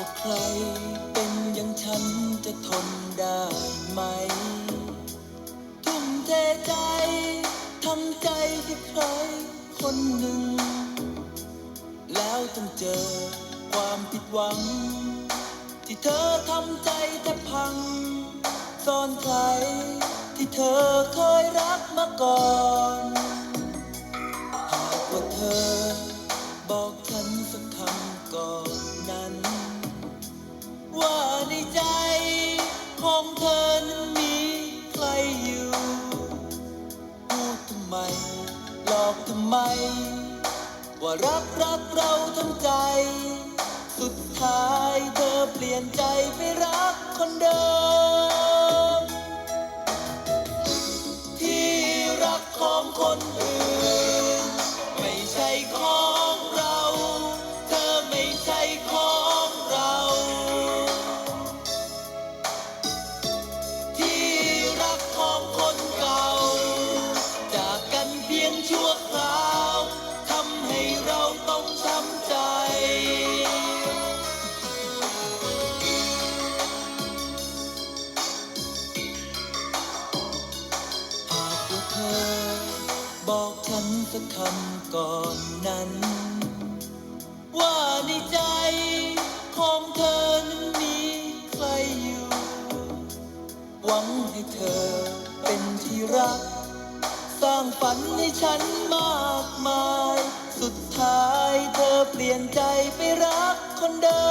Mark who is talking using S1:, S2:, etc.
S1: ่าใครเป็นอย่างฉันจะทนได้ไหม ทุ่มเทใจทั้งใจให้ใครคนหนึ่ง แล้วต้องเจอความผิดหวัง ที่เธอทำใจแทบพังซ่อนใครที่เธอเคยรักมาก่อน ทำไม ว่ารักรักเราทั้งใจ สุดท้ายเธอเปลี่ยนใจไปรักคนเดิม นสักคำก่อนนั้น ว่าในใจของเธอนั้นมีใครอยู่ หวังให้เธอเป็นที่รัก สร้างฝันให้ฉันมากมาย สุดท้ายเธอเปลี่ยนใจไปรักคนเดิ